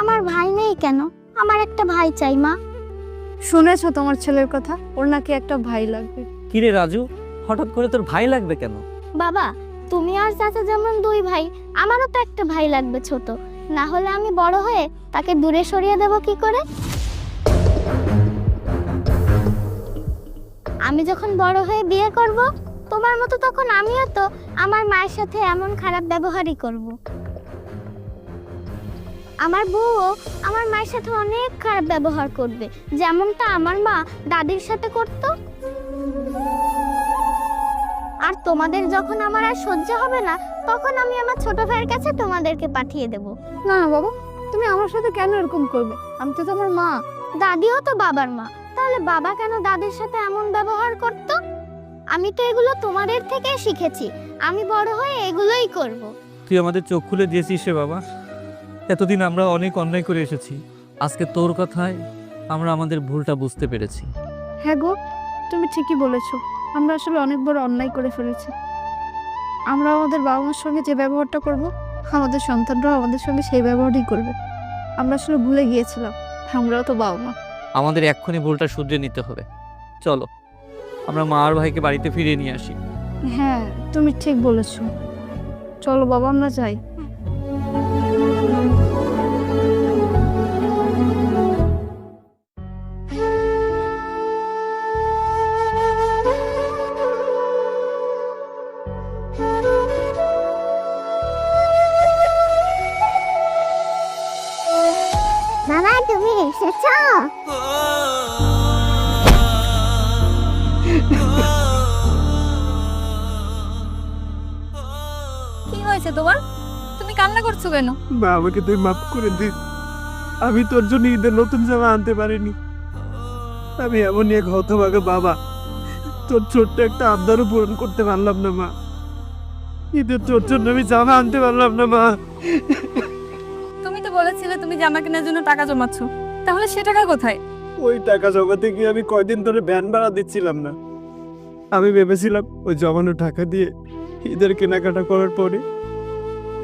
আমার ভাই নেই কেন? আমার একটা ভাই চাই মা। শুনেছো তোমার ছেলের কথা? ওর নাকি একটা ভাই লাগবে। কিরে রাজু হঠাৎ করে তোর ভাই লাগবে কেন? বাবা তুমি আর চাচা যেমন দুই ভাই আমারও তো একটা ভাই লাগবে ছোট। না হলে আমি বড় হয়ে তাকে দূরে সরিয়ে দেব কি করে? আমি যখন বড় হয়ে বিয়ে করব তোমার মতো তখন আমিও তো আমার মায়ের সাথে এমন খারাপ ব্যবহারই করব। আমার বউও আমার মায়ের সাথে অনেক খারাপ ব্যবহার করবে। যেমনটা আমার মা দাদির সাথে করতো। আর তোমাদের যখন আমার আর সহ্য হবে না তখন আমি আমার ছোট ভাইয়ের কাছে তোমাদেরকে পাঠিয়ে দেব। না না বাবা তুমি আমার সাথে কেন এরকম করবে? আমি তো তোমার মা। দাদিও তো বাবার মা। তাহলে বাবা কেন দাদির সাথে এমন ব্যবহার করত? আমি তো এগুলো তোমাদের থেকে শিখেছি। আমি বড় হয়ে এগুলোই করব। তুই আমাদের চোখ খুলে দিয়েছিস রে বাবা। এতদিন আমরা অনেক অন্যায় করে এসেছি। আজকে তোর কথায় আমরা আমাদের ভুলটা বুঝতে পেরেছি। হ্যাঁ গো তুমি ঠিকই বলেছ। আমরা আসলে অনেক বড় অন্যায় করে ফেলেছি। আমরা আমাদের বাবা মার সঙ্গে যে ব্যবহারটা করব আমাদের সন্তানরাও আমাদের সঙ্গে সেই ব্যবহারই করবে। আমরা আসলে ভুলে গিয়েছিলাম আমরাও তো বাবা মা আমাদের এক্ষুনি ভুলটা শুধরে নিতে হবে। চলো আমরা মা আর ভাইকে বাড়িতে ফিরিয়ে নিয়ে আসি। হ্যাঁ তুমি ঠিক বলেছ। চলো বাবা আমরা যাই। করছ কেন? মা আমাকে তুই মাফ করে দে। আমি তোর জন্য ঈদের নতুন জামা আনতে পারিনি। আমি এমনই এক হতভাগা বাবা। তোর ছোট্ট একটা আবদারও পূরণ করতে পারলাম না মা। ঈদের তোর জন্য আমি জামা আনতে পারলাম না মা। তুমি তো বলেছিলে তুমি জামা কেনার জন্য টাকা জমাচ্ছ। তাহলে সে টাকা কোথায়? ওই টাকা জমাতে গিয়ে আমি কয়দিন ধরে ভ্যান ভাড়া দিচ্ছিলাম না। আমি ভেবেছিলাম ওই জমানো টাকা দিয়ে ঈদের কেনাকাটা করার পরে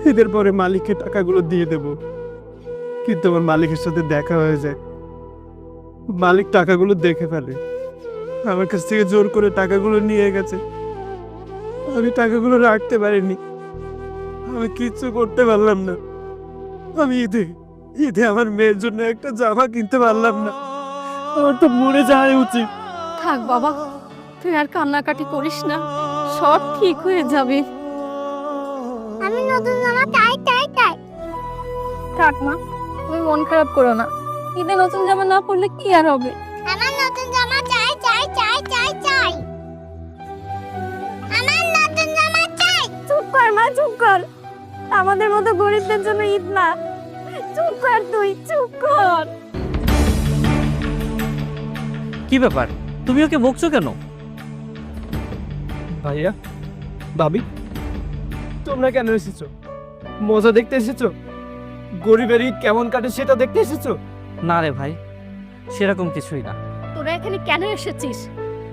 ঈদের পরে মালিককে টাকাগুলো দিয়ে দেব। কিন্তু আমার মালিকের সাথে দেখা হয়ে যায়। মালিক টাকাগুলো দেখে ফেলে। আমার কাছ থেকে জোর করে টাকাগুলো নিয়ে গেছে। আমি টাকাগুলো রাখতে পারিনি। আমি কিচ্ছু করতে পারলাম না। আমি ঈদে ঈদে আমার মেয়ের জন্য একটা জামা কিনতে পারলাম না। আমার তো মরে যাওয়াই উচিত। থাক বাবা, তুই আর কান্নাকাটি করিস না। সব ঠিক হয়ে যাবে। নতুন জামা চাই চাই চাই থাক মা তুমি মন খারাপ করো না। ঈদে নতুন জামা না পরলে কি আর হবে? আমার নতুন জামা চাই চাই চাই চাই চাই। আমার নতুন জামা চাই। চুপ কর মা চুপ কর। আমাদের মতো গরিবদের জন্য ঈদ না। চুপ কর তুই চুপ কর। কি ব্যাপার? তুমি ওকে বকছো কেন? ভাইয়া ভাবি? তোমরা কেন এসেছ? মজা দেখতে এসেছ? গরিবের ঈদ কেমন কাটে সেটা দেখতে এসেছ? না রে ভাই সেরকম কিছুই না। তোরা এখানে কেন এসেছিস?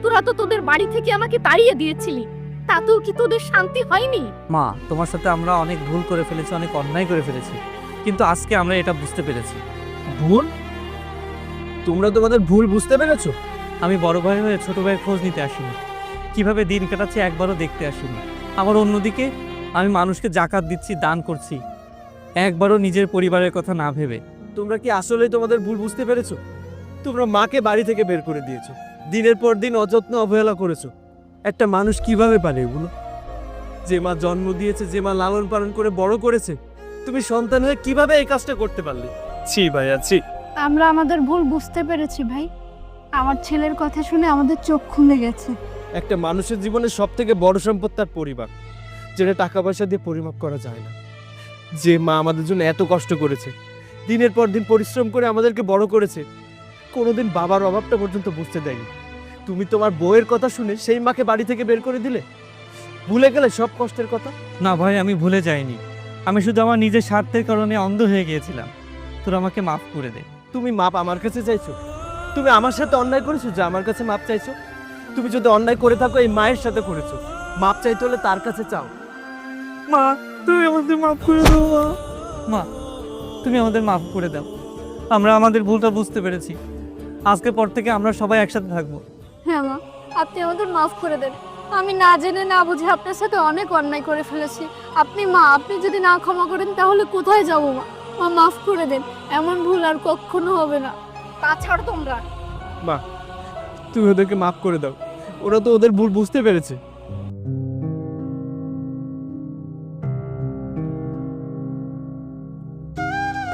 তোরা তো তোদের বাড়ি থেকে আমাকে তাড়িয়ে দিয়েছিলি। তাতেও কি তোদের শান্তি হয়নি? মা তোমার সাথে আমরা অনেক ভুল করে ফেলেছি অনেক অন্যায় করে ফেলেছি। কিন্তু আজকে আমরা এটা বুঝতে পেরেছি। ভুল? তোমরা তোমাদের ভুল বুঝতে পেরেছ? আমি বড় ভাই হয়ে ছোট ভাইয়ের খোঁজ নিতে আসিনি। কীভাবে দিন কাটাচ্ছে একবারও দেখতে আসিনি। আবার অন্যদিকে আমি মানুষকে জাকাত দিচ্ছি দান করছি। একবারও নিজের পরিবারের কথা না ভেবে। তোমরা কি আসলেই তোমাদের ভুল বুঝতে পেরেছ? তোমরা মাকে বাড়ি থেকে বের করে দিয়েছ। দিনের পর দিন অযত্ন অবহেলা করেছ। একটা মানুষ কীভাবে পারে এগুলো? যে মা জন্ম দিয়েছে যে মা লালন পালন করে বড় করেছে তুমি সন্তান হয়ে কীভাবে এই কাজটা করতে পারলে? ছি ভাইয়া ছি। আমরা আমাদের ভুল বুঝতে পেরেছি ভাই। আমার ছেলের কথা শুনে আমাদের চোখ খুলে গেছে। একটা মানুষের জীবনে সব থেকে বড় সম্পদ তার পরিবার। যেটা টাকা পয়সা দিয়ে পরিমাপ করা যায় না। যে মা আমাদের জন্য এত কষ্ট করেছে দিনের পর দিন পরিশ্রম করে আমাদেরকে বড় করেছে কোনোদিন বাবার অভাবটা পর্যন্ত বুঝতে দেয়নি। তুমি তোমার বউয়ের কথা শুনে সেই মাকে বাড়ি থেকে বের করে দিলে? ভুলে গেলে সব কষ্টের কথা? না ভাই আমি ভুলে যাইনি। আমি শুধু আমার নিজের স্বার্থের কারণে অন্ধ হয়ে গিয়েছিলাম। তোর আমাকে মাফ করে দে। তুমি মাপ আমার কাছে চাইছো? তুমি আমার সাথে অন্যায় করেছ যে আমার কাছে মাপ চাইছো? তুমি যদি অন্যায় করে থাকো এই মায়ের সাথে করেছ। মাপ চাইতে হলে তার কাছে চাও। মা তুমি আমাদের মাফ করে দাও মা। মা তুমি আমাদের মাফ করে দাও। আমরা আমাদের ভুলটা বুঝতে পেরেছি। আজকে পর থেকে আমরা সবাই একসাথে থাকব। হ্যাঁ মা আপনি আমাদের মাফ করে দেন। আমি না জেনে না বুঝে আপনার সাথে অনেক অন্যায় করে ফেলেছি। আপনি মা আপনি যদি না ক্ষমা করেন তাহলে কোথায় যাব মা? মা মাফ করে দেন। এমন ভুল আর কখনো হবে না। তাছাড়া তোমরা মা তুমি ওদেরকে মাফ করে দাও। ওরা তো ওদের ভুল বুঝতে পেরেছে।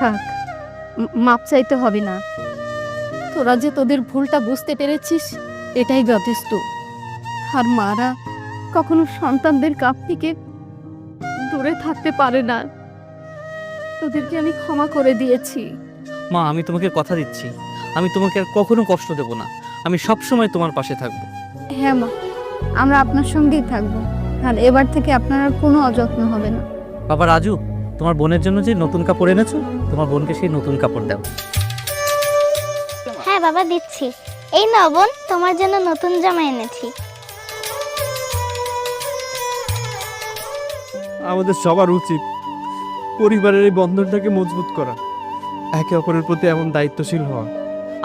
থাক। মাপ চাইতে হবে না। তোরা যে তোদের ভুলটা বুঝতে পেরেছিস এটাই যথেষ্ট। আর মারা কখনো সন্তানদের কাপ থেকে দূরে থাকতে পারে না। তোদেরকে আমি ক্ষমা করে দিয়েছি। মা আমি তোমাকে কথা দিচ্ছি। আমি তোমাকে আর কখনো কষ্ট দেব না। আমি সব সময় তোমার পাশে থাকব। হ্যাঁ মা আমরা আপনার সঙ্গেই থাকব। আর এবার থেকে আপনার আর কোনো অযত্ন হবে না। বাবা রাজু। তোমার বোনের জন্য যে নতুন কাপড় এনেছো? তোমার বোনকে সেই নতুন কাপড় দাও। হ্যাঁ বাবা দিচ্ছি। এই নাও বোন তোমার জন্য নতুন জামা এনেছি। আমাদের সবার উচিত পরিবারের এই বন্ধনটাকে মজবুত করা। একে অপরের প্রতি এমন দায়িত্বশীল হওয়া।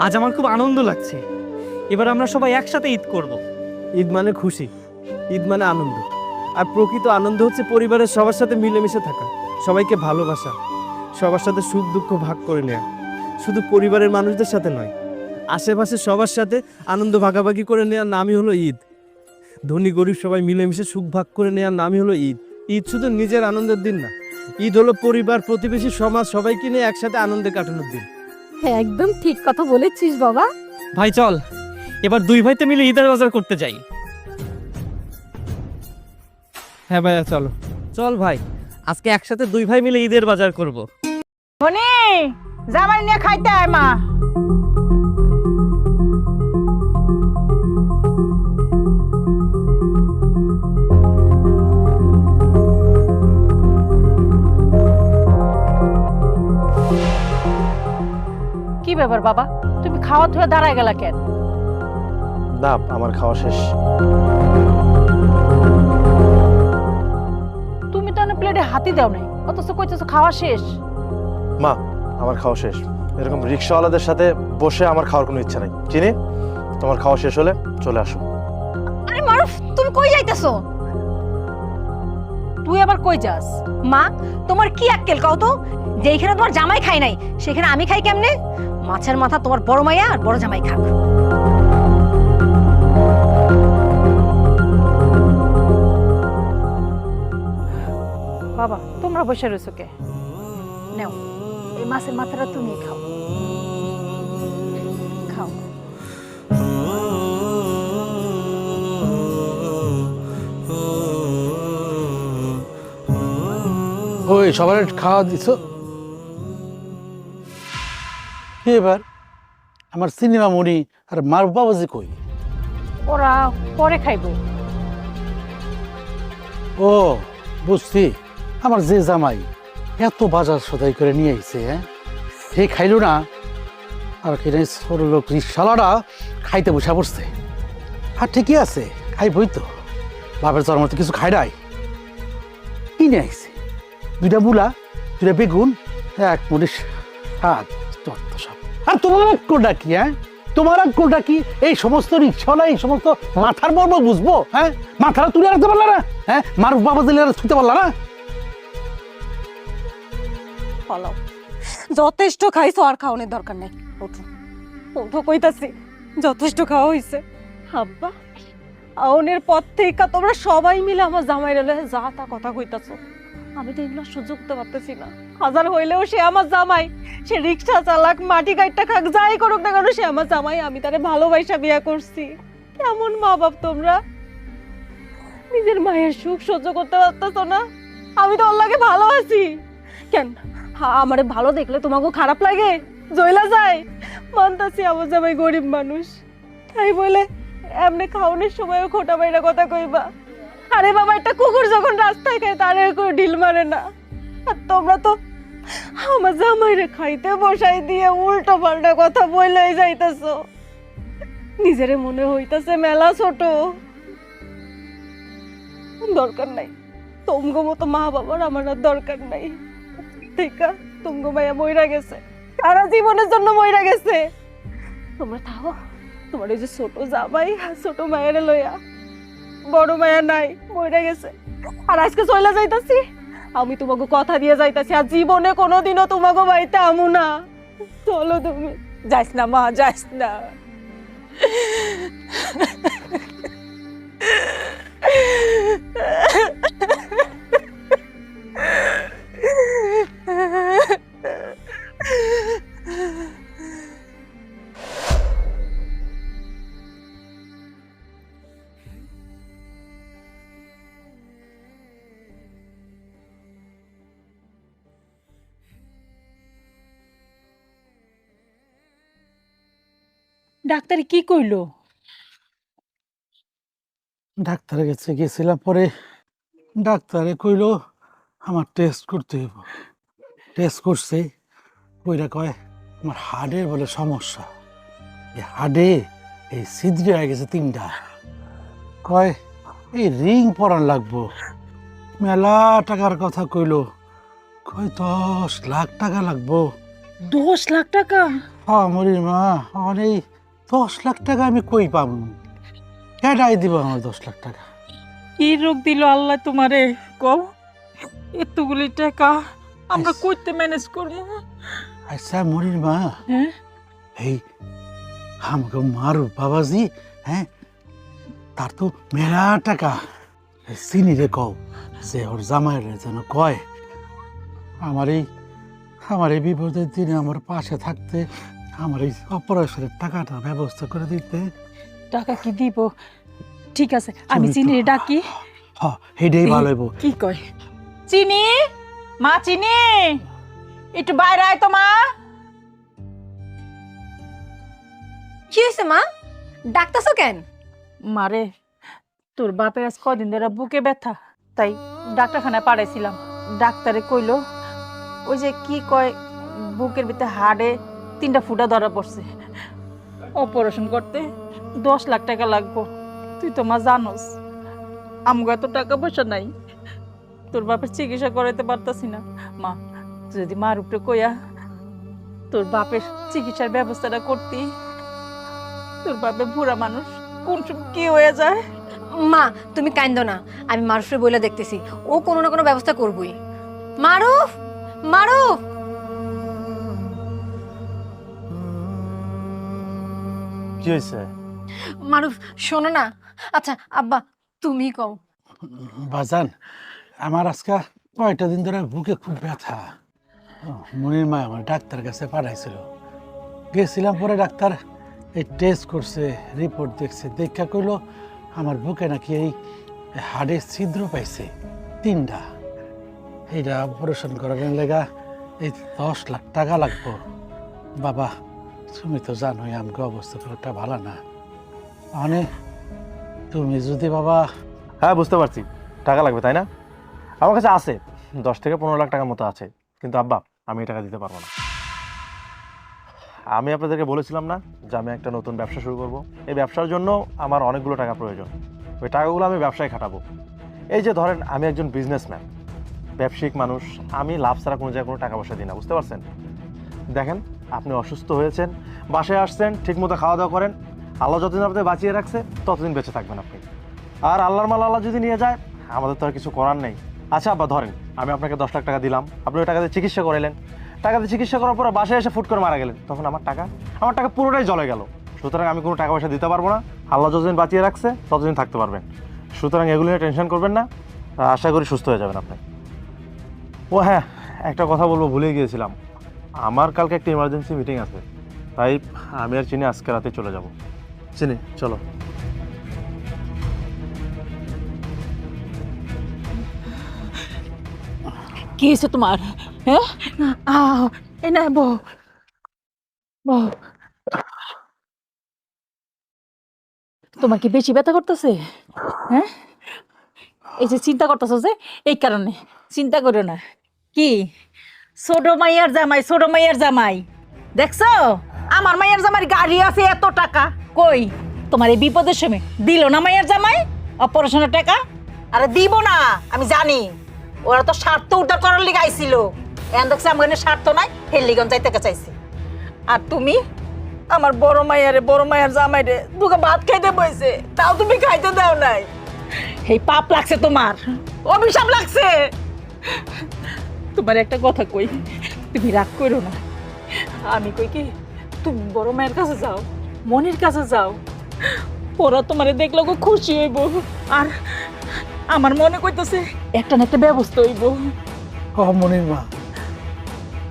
আজ আমার খুব আনন্দ লাগছে। এবার আমরা সবাই একসাথে ঈদ করব। ঈদ মানে খুশি ঈদ মানে আনন্দ। আর প্রকৃত আনন্দ হচ্ছে পরিবারের সবার সাথে মিলেমিশে থাকা। সবাইকে ভালোবাসা সবার সাথে সুখ দুঃখ ভাগ করে নেওয়া শুধু পরিবারের মানুষদের সাথে নয় আশেপাশে সবার সাথে আনন্দ ভাগাভাগি করে নেওয়ার নামই হলো ঈদ। ধনী গরিব সবাই মিলেমিশে সুখ ভাগ করে নেওয়ার নামই হলো ঈদ। ঈদ শুধু নিজের আনন্দের দিন না ঈদ হলো পরিবার প্রতিবেশী সমাজ সবাইকে নিয়ে একসাথে আনন্দে কাটানোর দিন। হ্যাঁ একদম ঠিক কথা বলেছিস বাবা। ভাই চল এবার দুই ভাইতে মিলে ঈদের বাজার করতে যাই। হ্যাঁ ভাইয়া চলো। চল ভাই। আজকে একসাথে দুই ভাই মিলে ঈদের বাজার করব। মনি জামাই নিয়ে খাইতে আয় মা। কি ব্যাপার বাবা? তুমি খাওয়া ধুয়ে দাঁড়ায় গেলা কেন? না আমার খাওয়া শেষ। প্লেটে হাতি দাও নাই অথচ কইতেছো খাওয়া শেষ। মা আমার খাওয়া শেষ। এরকম রিক্সাওয়ালাদের সাথে বসে আমার খাওয়ার কোনো ইচ্ছা নাই। চিনি তোমার খাওয়া শেষ হলে চলে আসো। আরে মারুফ তুমি কই যাইতেছো? তুই আবার কই যাস? মা তোমার কি আক্কেল কও তো? যেখানে তোমার জামাই খাই নাই সেখানে আমি খাই কেমনে? মাছের মাথা তোমার বড় মাইয়া আর বড় জামাই খাক। তোমরা বসে রয়েছো কে নেও এই মাছের মাথাটা তুমি খাও। খাও। ওই সবার খাওয়া দিছ? এবার আমার সিনেমা মনি আর মার বাবাজি কই? ওরা পরে খাইবো। ও বুঝছি। আমার যে জামাই এত বাজার সদাই করে নিয়ে আইছে হ্যাঁ? সে খাইলো না, আর কিনে ছোট লোক রিক্সালারা খাইতে বসে পড়ছে। আর ঠিকই আছে, খাইবই তো। বাপের জন্মতে কিছু খাই নাই। কিনে আইছে। দুইটা মূলা, দুইটা বেগুন, এক মুড়ি শাক আর তোমার কোনটা কি হ্যাঁ? তোমার কোনটা কি? এই সমস্ত রিক্সাওয়ালা, এই সমস্ত মাথার মর্ম বুঝব হ্যাঁ? মাথাটা তুলে রাখতে পারলা না হ্যাঁ? মার বাবা দিলে ছুতে পারলা না? ফলাও যথেষ্ট খাইছো আর খাওয়ানোর দরকার নেই। ওঠো। ওঠো কইতাছি, যথেষ্ট খাওয়া হইছে। আব্বা, আউনের পর থেকে তোমরা সবাই মিলে আমার জামাই রেলে যা তা কথা কইতাছো। আমি তো এগুলো সুযোগ করতে পারতেছি না। হাজার হইলেও সে আমার জামাই। সে রিক্সা চালাক, মাটি কাটটা খাক, যাই করুক না কেন, সে আমার জামাই। আমি তারে ভালোবাসা বিয়া করছি। কেমন মা বাপ তোমরা। নিজের মায়ের সুখ সহ্য করতে পারতেছো না। আমি তো ওর লাগে ভালো আছি কেন? আমারে ভালো দেখলে তোমাকে খারাপ লাগে। জইলা যায়। মানতাছি আমার জামাই গরিব মানুষ। তাই বলে, এমনি খাওয়ানোর সময়ও খোটা বাইরা কথা কইবা। আরে বাবা, একটা কুকুর যখন রাস্তায় খায়, তার কোনো ঢিল মারে না। আর তোমরা তো আমার জামাইরে খাইতে বসাই দিয়ে উল্টো পাল্টা কথা বইলাই যাইতাছো। নিজেরে মনে হইতাছে মেলা ছোট। দরকার নাই। তোমগো মতো মা বাবার আমার আর দরকার নাই। থেকে তুমগো মায়া মইরা গেছে। সারা জীবনের জন্য মইরা গেছে। তোমরা থাকো তোমার এই যে ছোট জামাই ছোট মায়ের লইয়া। বড় মায়া নাই, মইরা গেছে। আর আজকে চলে যাইতাছি? আমি তোমাকে কথা দিয়ে যাইতাছি, আর জীবনে কোনোদিনও তোমাকে বাড়িতে আমু না। চলো তুমি। যাইস না মা, যাইস না। ডাক্তার কি কইলো? ডাক্তারের কাছে গেছিলাম পরে ডাক্তারে কইলো আমার টেস্ট করতে হইব। টেস্ট করছে কইরা কয় আমার হার্টের বলে সমস্যা। এই হার্টে এই ছিদ্রে হয়ে গেছে তিনটা। কয় এই রিং পরান লাগবো। মেলা টাকার কথা কইলো। কয় দশ লাখ টাকা লাগবো। দশ লাখ টাকা? মরির মা আমার এই দশ লাখ টাকা আমি কই পাবো? কেটাই দিব আমার দশ লাখ টাকা। কি রোগ দিল আল্লাহ তোমারে কও? এতগুলি টাকা আমরা কইতে ম্যানেজ করব? আচ্ছা মরির মা। হ্যাঁ? এই আমাকে মারু বাবাজি হ্যাঁ? তার তো মেলা টাকা। চিনি রে কও যে ওর জামাইয়ের যেন কয় আমার এই আমার এই বিপদের দিনে আমার পাশে থাকতে আমার এই অপারেশনের টাকাটা ব্যবস্থা করে দিতে। টাকা কি দিব? ঠিক আছে আমি চিনি ডাকি। হ হেডেই ভালো হইব। কি কয়? চিনি? মা চিনি? একটু বাইরে আয় তো মা। কি হয়েছে মা? ডাক্তারছো কেন? মারে তোর বাপের আজ কদিন ধরে বুকে ব্যথা তাই ডাক্তারখানায় পাড়াইছিলাম ডাক্তারে কইলো ওই যে কি কয় বুকের ভিতরে হাড়ে তিনটা ফুটা ধরা পড়ছে। অপারেশন করতে দশ লাখ টাকা লাগবো। তুই তো মা জানোস, আমগো এত টাকা পয়সা নাই। তোর বাপের চিকিৎসা করাইতে পারতাছি না। মা, যদি মার উপরে কইয়া তোর বাপের চিকিৎসার ব্যবস্থাটা করতি, তোর বাপে বুড়া মানুষ কোন কি হয়ে যায়? মা, তুমি কান্দো না, আমি মারুফে বলে দেখতেছি। ও কোনো না কোনো ব্যবস্থা করবই। মারুফ মারুফ! হয়েছে? মারুফ শোনো না। আচ্ছা আব্বা তুমি কও। বাজান আমার আজকে কয়টা দিন ধরে বুকে খুব ব্যথা। মনির মা আমার ডাক্তার কাছে পাঠাইছিল। গেছিলাম পরে ডাক্তার এই টেস্ট করছে রিপোর্ট দেখছে দেখা কইলো আমার বুকে নাকি এই হাড়ের ছিদ্র পাইছে তিনটা। এইটা অপারেশন করার লেগা এই দশ লাখ টাকা লাগবো। বাবা তুমি তো জানোই আমাকে অবস্থা খুব একটা ভালো না। মানে তুমি যদি বাবা হ্যাঁ বুঝতে পারছি। টাকা লাগবে, তাই না? আমার কাছে আছে। দশ থেকে পনেরো লাখ টাকার মতো আছে। কিন্তু আব্বা, আমি এই টাকা দিতে পারব না। আমি আপনাদেরকে বলেছিলাম না যে আমি একটা নতুন ব্যবসা শুরু করব। এই ব্যবসার জন্য আমার অনেকগুলো টাকা প্রয়োজন। ওই টাকাগুলো আমি ব্যবসায় খাটাবো। এই যে ধরেন, আমি একজন বিজনেসম্যান ব্যবসায়িক মানুষ। আমি লাভ ছাড়া কোনো জায়গায় কোনো টাকা পয়সা দিই না, বুঝতে পারছেন? দেখেন আপনি অসুস্থ হয়েছেন, বাসায় আসছেন, ঠিকমতো খাওয়া দাওয়া করেন, আল্লাহ যতদিন আপনাদের বাঁচিয়ে রাখছে, ততদিন বেঁচে থাকবেন আপনি। আর আল্লাহর মাল আল্লাহ যদি নিয়ে যায়, আমাদের তো আর কিছু করার নেই। আচ্ছা আব্বা, ধরেন, আমি আপনাকে দশ লাখ টাকা দিলাম, আপনি ওই টাকা দিয়ে চিকিৎসা করাইলেন টাকা দিয়ে চিকিৎসা করার পর বাসায় এসে ফুট করে মারা গেলেন। তখন আমার টাকা আমার টাকা পুরোটাই জলে গেল। সুতরাং আমি কোনো টাকা পয়সা দিতে পারব না। আল্লাহ যতদিন বাঁচিয়ে রাখছে, ততদিন থাকতে পারবেন। সুতরাং এগুলো নিয়ে টেনশন করবেন না। আশা করি সুস্থ হয়ে যাবেন আপনি। ও হ্যাঁ একটা কথা বলব ভুলে গিয়েছিলাম। আমার কালকে একটা ইমার্জেন্সি মিটিং আছে তাই আমি আর চিনি আজকে রাতে চলে যাব। চিনি চলো। কি হয়েছে তোমার? হ্যাঁ? আহ এ না বউ। বউ। তোমার কি বেশি ব্যথা করতেছে? হ্যাঁ? এই যে চিন্তা করতেছো যে এই কারণে। চিন্তা করো না। কি? ছোট মাইয়ার জামাই, ছোট মাইয়ার জামাই। দেখছ? আমার মাইয়ার জামাই গাড়ি আছে এত টাকা। কই? তোমার এই বিপদের সময় দিল না মাইয়ার জামাই? অপারেশনের টাকা? আরে দিব না, আমি জানি। ওরা তো স্বার্থ উদ্ধার করার লিগে আইছিল। এখন দেখছি আমার স্বার্থ নাই হেলিগন যাইতে চাইছি। আর তুমি? আমার বড় মাইয়ারে, বড় মায়ের জামাইরে দুটো ভাত খাইতে বইছে, তাও তুমি খাইতে দাও নাই। এই পাপ লাগছে তোমার। অভিশাপ লাগছে। তোমার একটা কথা কই, তুমি রাগ করো না। আমি কই কি, তুমি বড় মায়ের কাছে যাও, মনির কাছে যাও। ওরা তোমারে দেখলে খুশি হইব। আর আমার মনে কইতেছে, একটা না একটা ব্যবস্থা হইব। মনির মা।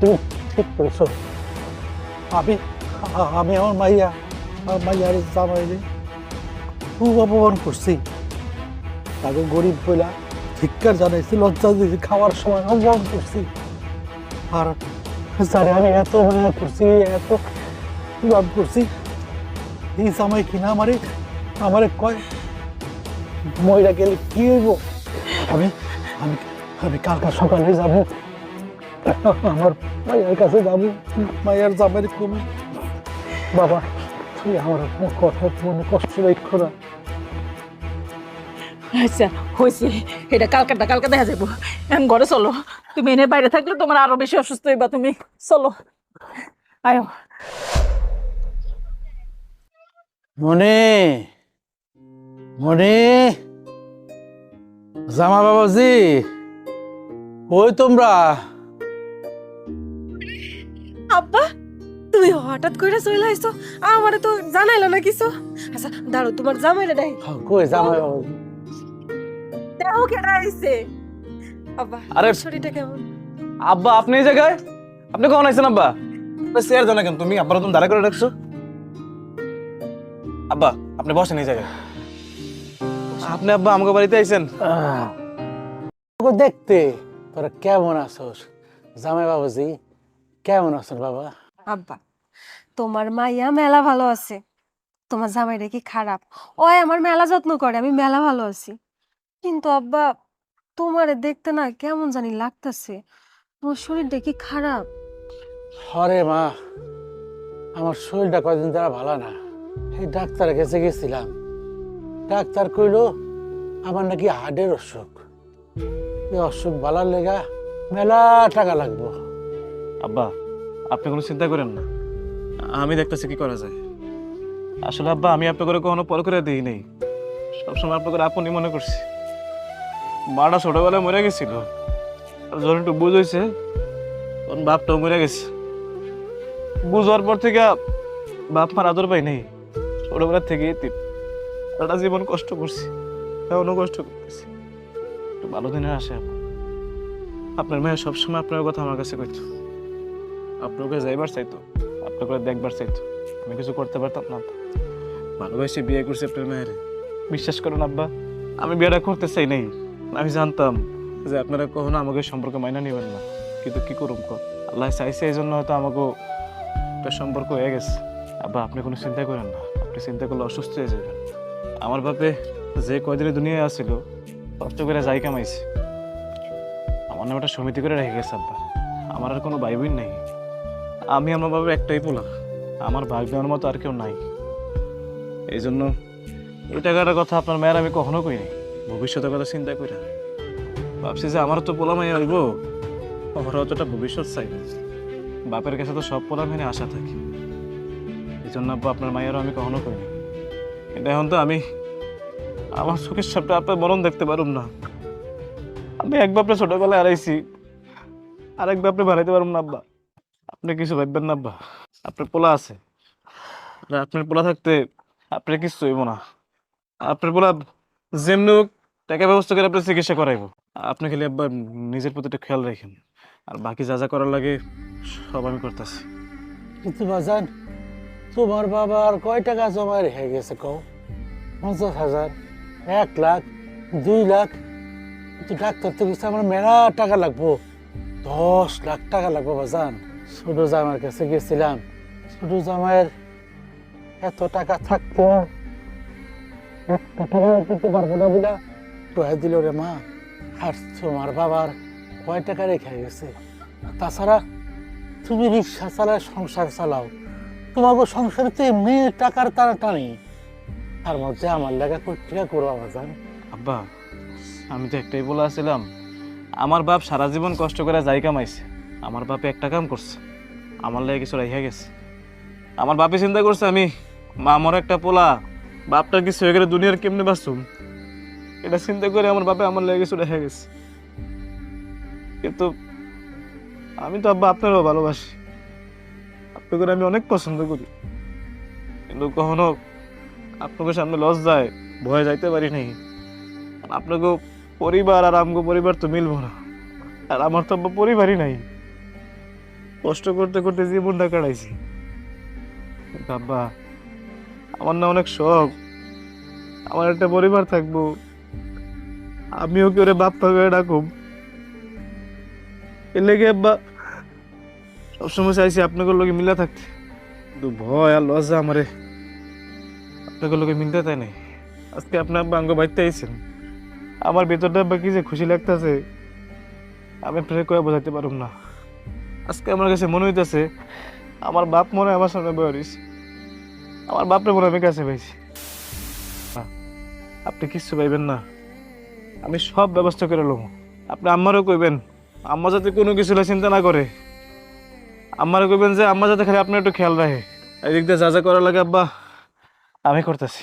তুমি ঠিক করেছ আমি আমি আমার মাইয়া, আমার মাইয়ার জামাইরে খুব অপমান করছি। তাকে গরিব বইলা ধিক্কার জানাইছি, লজ্জা দিয়েছি, খাওয়ার সময় অপমান করছি। আর স্যারে, আমি এত করছি, এত লাভ করছি। এই জামাই কিনা আমারে আমারে কয়, মহিলা গেলে কি হইব? আমি আমি আমি কালকা সকালে যাব, আমার মায়ের কাছে যাব, মায়ের জামের কমে বাবা তুই আমার কথা মনে কষ্ট রেখো না আচ্ছা হয়েছে। এটা কালকাটা কালকা দেখা যাব এখন ঘরে চলো। তুমি এনে বাইরে থাকলে তোমার আরও বেশি অসুস্থ হইবা তুমি। চলো। আয়ো। মনে মনে জামা বাবাজি! ওই তোমরা? আব্বা তুমি হঠাৎ করে চলে আইছো। আমারে তো জানাইলো না কিছু। আচ্ছা দাঁড়ো তোমার জামাইরে ডাই কই জামা বাবাজি? দেখো কেডা আইছে আব্বা আরে- তোমার শরীরটা কেমন আব্বা আপনি এই জায়গায় আপনি কখন আইছেন আব্বা চেয়ার জানা কেন তুমি আব্বার তুমি দাঁড়া করে রাখছো আব্বা আপনি বসেন এই জায়গায় আপনি আব্বা আমাকে বাড়িতে আইছেন আহ, তোকে দেখতে তোরা কেমন আছোস জামাই বাবাজি কেমন আছেন বাবা আব্বা তোমার মাইয়া মেলা ভালো আছে তোমার জামাইটা কি খারাপ ওই আমার মেলা যত্ন করে আমি মেলা ভালো আছি কিন্তু আব্বা তোমারে দেখতে না কেমন জানি লাগতেছে। তোমার শরীরটা কি খারাপ? হরে মা আমার শরীরটা কয়দিন ধরে ভালো না। এই ডাক্তারের কাছে গেছিলাম। ডাক্তার কইল আমার নাকি হার্টের অসুখ। এই অসুখ ভালার লেগা মেলা টাকা লাগবো। আব্বা আপনি কোনো চিন্তা করেন না। আমি দেখতেছি কি করা যায়। আসলে আব্বা আমি আপনাকে করে কখনো পর করে দিই নেই। সবসময় আপনাকে আপনি মনে করছি। মাটা ছোটবেলায় মরে গেছিল। যখন একটু বুঝ হয়েছে, তখন বাপটাও মরে গেছে। বুঝার পর থেকে বাপ মার আদর পাই নেই। ছোটবেলা থেকে একটা জীবন কষ্ট করছি এখনও কষ্ট করতেছি। একটু ভালো দিনের আসে। আপনার মেয়ে সবসময় আপনার কথা আমার কাছে কইতো। আপনাকে যাইবার চাইতো, আপনাকে দেখবার চাইতো। আমি কিছু করতে পারতাম না। ভালোবাসে বিয়ে করছি আপনার মেয়ের। বিশ্বাস করুন আব্বা, আমি বিয়েটা করতে চাই নাই। আমি জানতাম যে আপনারা কখনো আমাকে সম্পর্ক মাইনা নেবেন না। কিন্তু কি করুন কর? আল্লাহ চাইছে এই জন্য হয়তো আমাকে একটা সম্পর্ক হয়ে গেছে। আব্বা, আপনি কোনো চিন্তা করেন না। আপনি চিন্তা করলে অসুস্থ হয়ে যাবেন। আমার বাপে যে কয়দিনে দুনিয়ায় আসছিল কষ্ট করে যাই কামাইছে। আমার নামে একটা সমিতি করে রেখে গেছে, আব্বা। আমার আর কোনো ভাই বোন নেই। আমি আমার বাবার একটাই পোলা। আমার ভাই বোনের মতো আর কেউ নাই। এই জন্য এই টাকাটার কথা আপনার মেয়ের আমি কখনো কই নাই। ভবিষ্যতের কথা চিন্তা করি ভাবছি যে আমারও তো পোলা মাই হইব। ওরা অতটা ভবিষ্যৎ চাইবে বাপের কাছে তো সব পোলা মেনে আশা থাকে। এই জন্য আব্বা, আপনার মায়েরও আমি কখনো করি না কিন্তু এখন তো আমি আমার চোখের সামনে আপনার মরণ দেখতে পারুম না। আমি এক বাপরে ছোটবেলায় হারাইছি। আরেক বাপরে বানাইতে পারুম না আব্বা। আপনি কিছু ভাববেন না আব্বা। আপনার পোলা আছে। আর আপনার পোলা থাকতে আপনার কিছু হইব না। আপনার পোলা যেমনি টাকা ব্যবস্থা করে আপনার চিকিৎসা করাইব। আপনি খালি আব্বা নিজের প্রতি একটু খেয়াল রাখেন। আর বাকি যা যা করার লাগে সব আমি করতেছি। কিন্তু বাজান, তোমার বাবা আর কয় টাকা জমা রেখে গেছে কও? পঞ্চাশ হাজার, এক লাখ, দুই লাখ। কিন্তু ডাক্তার তো কিছু আমার মেলা টাকা লাগবো। দশ লাখ টাকা লাগবো বাজান। ছোট জামার কাছে গেছিলাম। ছোট জামাইয়ের এত টাকা থাকতো টাকা পারব না বলে টয়া দিল রে মা, আর তোমার বাবার কয় টাকা রেখে গেছে? তাছাড়া তুমি রিক্সা চালায় সংসার চালাও। তোমাকে সংসারে তো এমনি টাকার তারা টানি তার মধ্যে আমার লেখা পত্রিকা করব বাজান আব্বা, আমি তো একটাই বলে আসছিলাম, আমার বাপ সারা জীবন কষ্ট করে যাই কামাইছে, আমার বাপে একটা কাম করছে, আমার লেগে কিছু রেখে গেছে। আমার বাপে চিন্তা করছে আমি মা আমার একটা পোলা, বাপটার কিছু হয়ে গেলে দুনিয়ার কেমনে বাঁচুম? এটা চিন্তা করে আমার বাপে আমার লেগে কিছু রেখে গেছে। কিন্তু আমি তো আব্বা আপনারও ভালোবাসি। আপনাকে আমি অনেক পছন্দ করি। কিন্তু কখনো আপনাকে সামনে লস যায়, ভয়ে যাইতে পারি নাই। আপনাকে পরিবার আর আমগো পরিবার তো মিলবো না। আর আমার তো আব্বা পরিবারই নাই। কষ্ট করতে করতে জীবনটা কাটাইছি। আব্বা, আমার না অনেক শখ। আমার একটা পরিবার থাকব। আমিও কি ওরে বাপ পাবে ডাকুম? এর লেগে আব্বা, সবসময় চাইছি আপনাদের লোকে মিলা থাকতে। কিন্তু ভয় আর লজ্জা আমারে। আপনাদের লোকে মিলতে তাই নাই। আজকে আপনার আব্বা আঙ্গ বাইতে আইছেন। আমার ভেতরটা আব্বা কি যে খুশি লাগতেছে, আমি আপনাকে কয়ে বোঝাতে পারুম না। আজকে আমার কাছে মনে হইতেছে, আমার বাপ মনে আমার সামনে বয়ে রয়েছে আমার বাপরে মনে আমি কাছে পাইছি। আপনি কিচ্ছু পাইবেন না। আমি সব ব্যবস্থা করে লম আপনি আম্মারও কইবেন, আম্মা যাতে কোনো কিছু চিন্তা না করে। আম্মারও কইবেন যে আম্মা যাতে খালি আপনি একটু খেয়াল রাখে। এদিক দিয়ে যা যা করা লাগে আব্বা, আমি করতেছি।